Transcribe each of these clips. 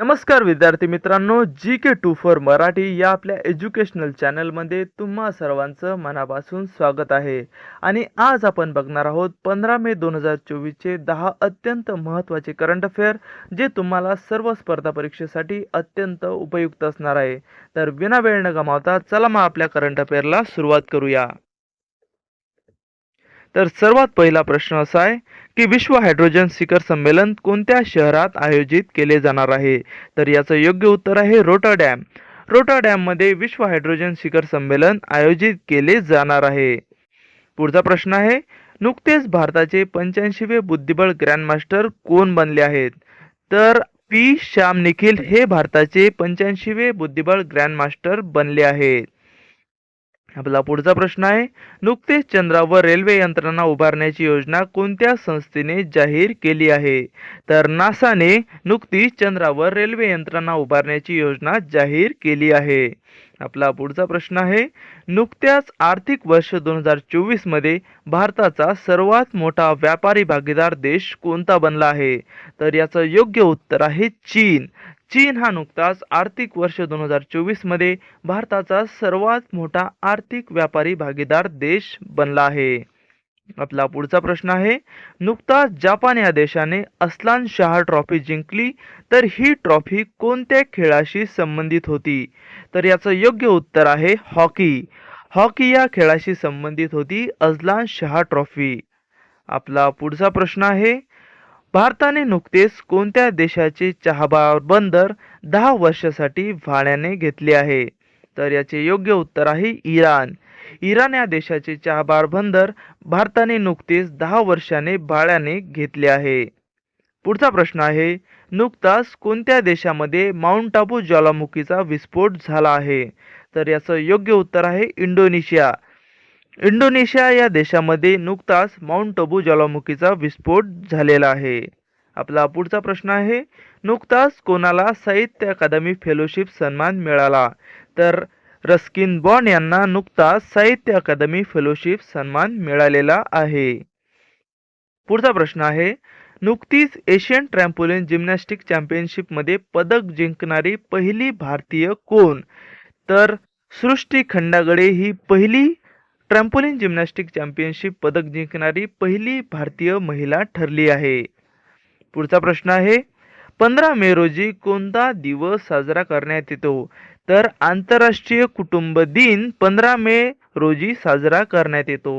नमस्कार विद्यार्थी मित्रांनो G K two four Marathi या आपल्या एज्युकेशनल चॅनलमध्ये तुम्हा सर्वांचं मनापासून स्वागत आहे. आणि आज आपण बघणार आहोत पंधरा मे दोन हजार चोवीसचे दहा अत्यंत महत्त्वाचे करंट अफेअर जे तुम्हाला सर्व स्पर्धा परीक्षेसाठी अत्यंत उपयुक्त असणार आहे. तर विना वेळ न गमावता चला मग आपल्या करंट अफेअरला सुरुवात करूया. तर सर्वात पहिला प्रश्न असा आहे की विश्व हायड्रोजन शिखर संमेलन कोणत्या शहरात आयोजित केले जाणार आहे? तर याचं योग्य उत्तर आहे रोटरडॅम. रोटरडॅममध्ये विश्व हायड्रोजन शिखर संमेलन आयोजित केले जाणार आहे. पुढचा प्रश्न आहे नुकतेच भारताचे पंच्याऐंशीवे बुद्धिबळ ग्रँडमास्टर कोण बनले आहेत? तर पी. श्याम निखिल हे भारताचे पंच्याऐंशीवे बुद्धिबळ ग्रँडमास्टर बनले आहेत. आपला पुढचा प्रश्न आहे नुकतेच चंद्रावर रेल्वे यंत्रणा उभारण्याची योजना कोणत्या संस्थेने जाहीर केली आहे? तर नासाने नुकतीच चंद्रावर रेल्वे यंत्रणा उभारण्याची योजना जाहीर केली आहे. आपला पुढचा प्रश्न आहे नुकत्याच आर्थिक वर्ष दोन हजार चोवीसमध्ये भारताचा सर्वात मोठा व्यापारी भागीदार देश कोणता बनला आहे? तर याचं योग्य उत्तर आहे चीन. चीन हा नुकताच आर्थिक वर्ष दोन हजार चोवीसमध्ये भारताचा सर्वात मोठा आर्थिक व्यापारी भागीदार देश बनला आहे. आपला पुढचा प्रश्न आहे नुकताच जपान या देशाने अस्लान शाह ट्रॉफी जिंकली तर ही ट्रॉफी कोणत्या खेळाशी संबंधित होती? तर याचं योग्य उत्तर आहे हॉकी. हॉकी या खेळाशी संबंधित होती अजलान शाह ट्रॉफी. आपला पुढचा प्रश्न आहे भारताने नुकतेच कोणत्या देशाचे चहाबार बंदर दहा वर्षासाठी भाड्याने घेतले आहे? तर याचे योग्य उत्तर आहे इराण. इराण या देशाचे चहाबार बंदर भारताने नुकतेच दहा वर्षाने भाड्याने घेतले आहे. पुढचा प्रश्न आहे नुकताच कोणत्या देशामध्ये माउंट आबू ज्वालामुखीचा विस्फोट झाला आहे? तर याचं योग्य उत्तर आहे इंडोनेशिया. इंडोनेशिया या देशामध्ये नुकताच माउंट आबू ज्वालामुखीचा विस्फोट झालेला आहे. आपला पुढचा प्रश्न आहे नुकताच कोणाला साहित्य अकादमी फेलोशिप सन्मान मिळाला? तर रस्किन बॉन्ड यांना नुकताच साहित्य अकादमी फेलोशिप सन्मान मिळालेला आहे. पुढचा प्रश्न आहे नुकतीच एशियन ट्रॅम्पोलिन जिम्नॅस्टिक चॅम्पियनशिपमध्ये पदक जिंकणारी पहिली भारतीय कोण? तर सृष्टी खंडागडे ही पहिली ट्रॅम्पोलिन जिम्नॅस्टिक चॅम्पियनशिप पदक जिंकणारी पहिली भारतीय महिला ठरली आहे. पुढचा प्रश्न आहे पंधरा मे रोजी कोणता दिवस साजरा करण्यात येतो? तर आंतरराष्ट्रीय कुटुंब दिन पंधरा मे रोजी साजरा करण्यात येतो.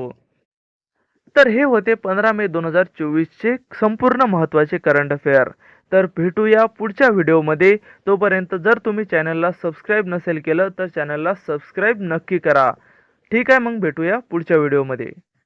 तर हे होते पंधरा मे दोन हजार चोवीसचे संपूर्ण महत्त्वाचे करंट अफेअर तर भेटूया पुढच्या व्हिडिओमध्ये. तोपर्यंत जर तुम्ही चॅनलला सबस्क्राईब नसेल केलं तर चॅनलला सबस्क्राईब नक्की करा. ठीक आहे मग भेटूया पुढच्या व्हिडिओमध्ये.